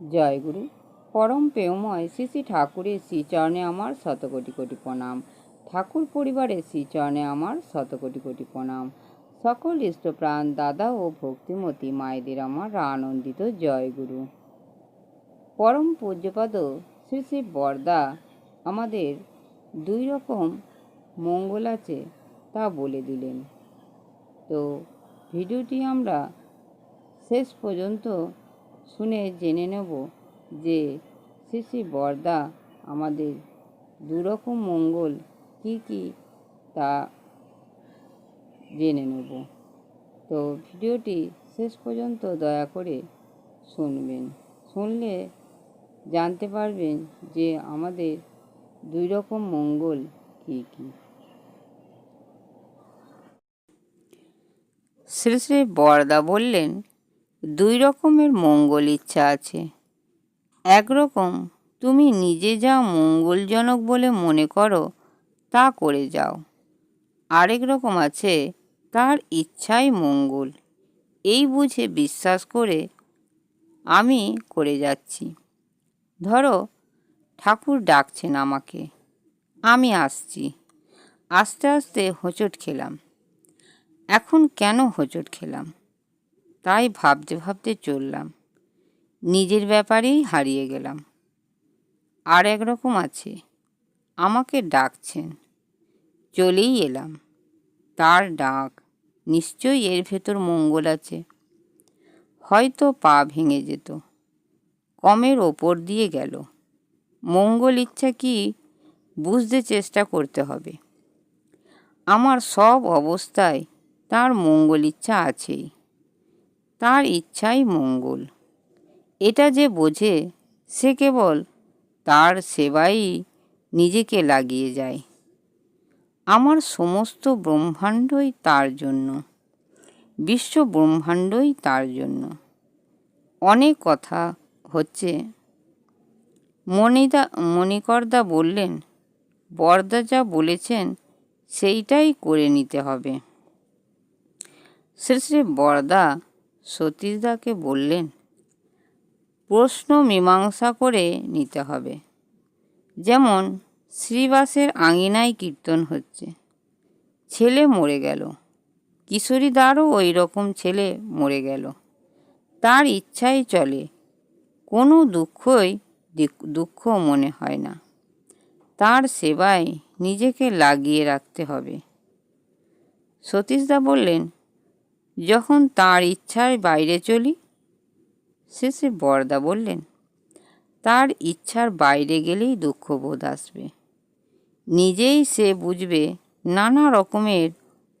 জয় গুরু পরম প্রেমময় শ্রী শ্রী ঠাকুরের শ্রীচরণে আমার শত কোটি কোটি প্রণাম। ঠাকুর পরিবারের শ্রীচরণে আমার শত কোটি কোটি প্রণাম। সকল ইষ্টপ্রাণ দাদা ও ভক্তিমতী মায়েদের আমার আনন্দিত জয় গুরু পরম পূজ্যপাদ শ্রী শ্রী বরদা আমাদের দুই রকম মঙ্গল আছে তা বলে দিলেন। তো ভিডিওটি আমরা শেষ পর্যন্ত শুনে জেনে নেব যে শ্রী শ্রী বরদা আমাদের দুরকম মঙ্গল কি কি তা জেনে নেব। তো ভিডিওটি শেষ পর্যন্ত দয়া করে শুনবেন। শুনলে জানতে পারবেন যে আমাদের দুই রকম মঙ্গল কি কি। শ্রী শ্রী বরদা বললেন দুই রকমের মঙ্গল ইচ্ছা আছে। একরকম তুমি নিজে যা মঙ্গলজনক বলে মনে করো, তা করে যাও। আরেক রকম আছে, তার ইচ্ছাই মঙ্গল। এই বুঝে বিশ্বাস করে আমি করে যাচ্ছি। ধরো, ঠাকুর ডাকছেন আমাকে। আমি আসছি। আস্তে আস্তে হোঁচট খেলাম। এখন কেন হোঁচট খেলাম? তাই ভাবতে ভাবতে চললাম। নিজের ব্যাপারেই হারিয়ে গেলাম। আর একরকম আছে। আমাকে ডাকছেন। চলেই এলাম। তার ডাক। নিশ্চয়ই এর ভেতর মঙ্গল আছে। হয়তো পা ভেঙে যেত। কমের ওপর দিয়ে গেল। মঙ্গল ইচ্ছা কি বুঝতে চেষ্টা করতে হবে। আমার সব অবস্থায় তার মঙ্গল ইচ্ছা আছেই। তার ইচ্ছাই মঙ্গল। এটা যে বোঝে, সে কেবল তার সেবাই নিজেকে লাগিয়ে যায়। আমার সমস্ত ব্রহ্মাণ্ডই তার জন্য, বিশ্ব ব্রহ্মাণ্ডই তার জন্য। অনেক কথা হচ্ছে। মণিদা, মণিকরদা বললেন, বরদা যা বলেছেন, সেইটাই করে নিতে হবে। শ্রী শ্রী বরদা সতীশদাকে বললেন, প্রশ্ন মীমাংসা করে নিতে হবে। যেমন, শ্রীবাসের আঙিনায় কীর্তন হচ্ছে, ছেলে মরে গেল, কিশোরীদারও ওই রকম ছেলে মরে গেল। তার ইচ্ছাই চলে, কোনো দুঃখই দুঃখ মনে হয় না। তার সেবায় নিজেকে লাগিয়ে রাখতে হবে। সতীশদা বললেন যখন তার ইচ্ছার বাইরে চলি, শেষে বরদা বললেন, তার ইচ্ছার বাইরে গেলেই দুঃখবোধ আসবে। নিজেই সে বুঝবে নানা রকমের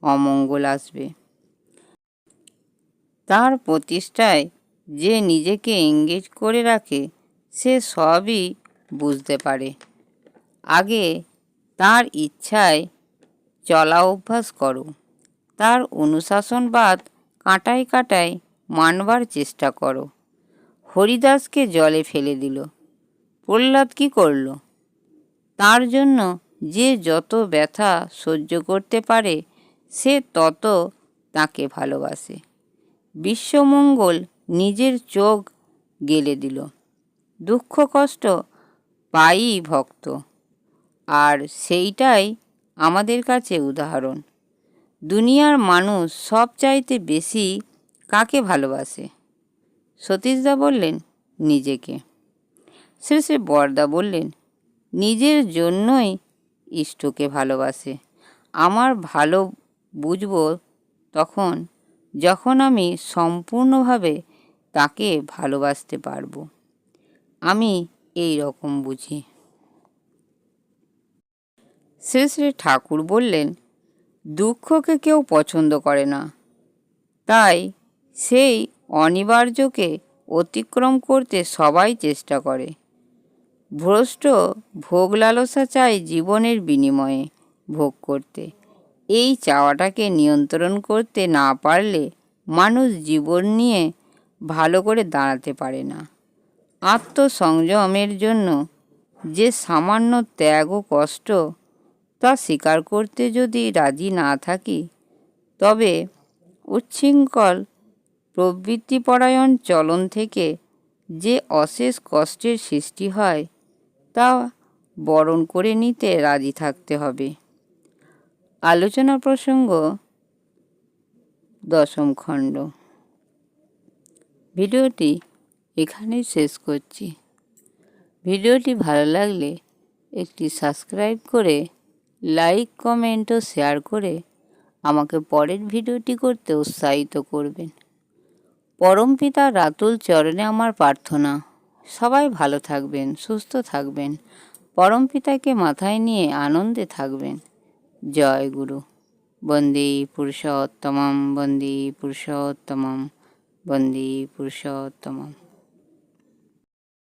অমঙ্গল আসবে। তার প্রতিষ্ঠায় যে নিজেকে এঙ্গেজ করে রাখে, সে সবই বুঝতে পারে। আগে তার ইচ্ছায় চলা অভ্যাস করো। তার অনুশাসনবাদ কাঁটায় কাঁটায় মানবার চেষ্টা করো। হরিদাসকে জলে ফেলে দিল। প্রহ্লাদ কী করল? তার জন্য যে যত ব্যথা সহ্য করতে পারে, সে তত তাকে ভালোবাসে। বিশ্বমঙ্গল নিজের চোখ গেলে দিল। দুঃখ কষ্ট পাই ভক্ত। আর সেইটাই আমাদের কাছে উদাহরণ। দুনিয়ার মানুষ সব চাইতে বেশি কাকে ভালোবাসে? সতীশদা বললেন, নিজেকে। শ্রী বরদা বললেন, নিজের জন্যই ইষ্টকে ভালোবাসে। আমার ভালো বুঝব তখন যখন আমি সম্পূর্ণভাবে তাকে ভালোবাসতে পারব। আমি এই রকম বুঝি। শ্রী শ্রী ঠাকুর বললেন দুঃখকে কেউ পছন্দ করে না। তাই সেই অনিবার্যকে অতিক্রম করতে সবাই চেষ্টা করে। ভ্রষ্ট ভোগ লালসা চায় জীবনের বিনিময়ে ভোগ করতে। এই চাওয়াটাকে নিয়ন্ত্রণ করতে না পারলে মানুষ জীবন নিয়ে ভালো করে দাঁড়াতে পারে না। আত্মসংযমের জন্য যে সামান্য ত্যাগ ও কষ্ট তা স্বীকার করতে যদি রাজি না থাকি, তবে উচ্ছৃঙ্খল প্রবৃত্তিপরায়ণ চলন থেকে যে অশেষ কষ্টের সৃষ্টি হয়, তা বরণ করে নিতে রাজি থাকতে হবে। আলোচনা প্রসঙ্গ, দশম খণ্ড। ভিডিওটি এখানেই শেষ করছি। ভিডিওটি ভালো লাগলে একটি সাবস্ক্রাইব করে লাইক কমেন্ট ও শেয়ার করে আমাকে পরের ভিডিওটি করতে উৎসাহিত করবেন। পরম পিতা রাতুল চরণে আমার প্রার্থনা। সবাই ভালো থাকবেন, সুস্থ থাকবেন। পরম পিতাকে মাথায় নিয়ে আনন্দে থাকবেন। জয় গুরু। বন্দে পুরুষোত্তমম বন্দে পুরুষোত্তমম বন্দে পুরুষোত্তমম।